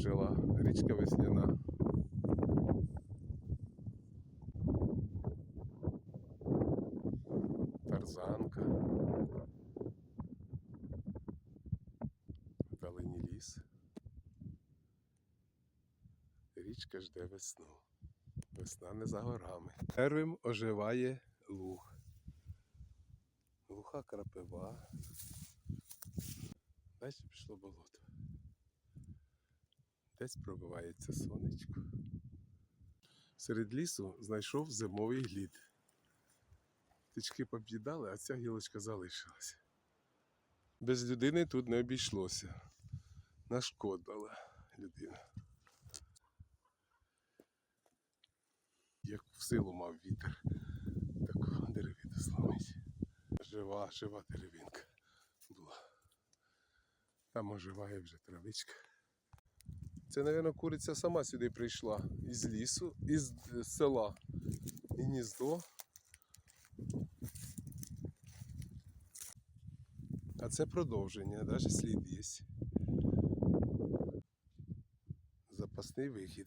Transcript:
жила, річка Весняна. Тарзанка. Вдалині ліс. Річка жде весну. Весна не за горами. Первим оживає луг. Глуха крапива. Далі пішло болото. Десь пробивається сонечко. Серед лісу знайшов зимовий глід. Птички поб'їдали, а ця гілочка залишилася. Без людини тут не обійшлося. Нашкодила людина. Як в силу мав вітер, так деревину зламить. Жива, жива деревинка була. Там оживає вже травичка. Це, мабуть, куриця сама сюди прийшла із лісу, із села. І гніздо. А це продовження, навіть слід є. Запасний вихід.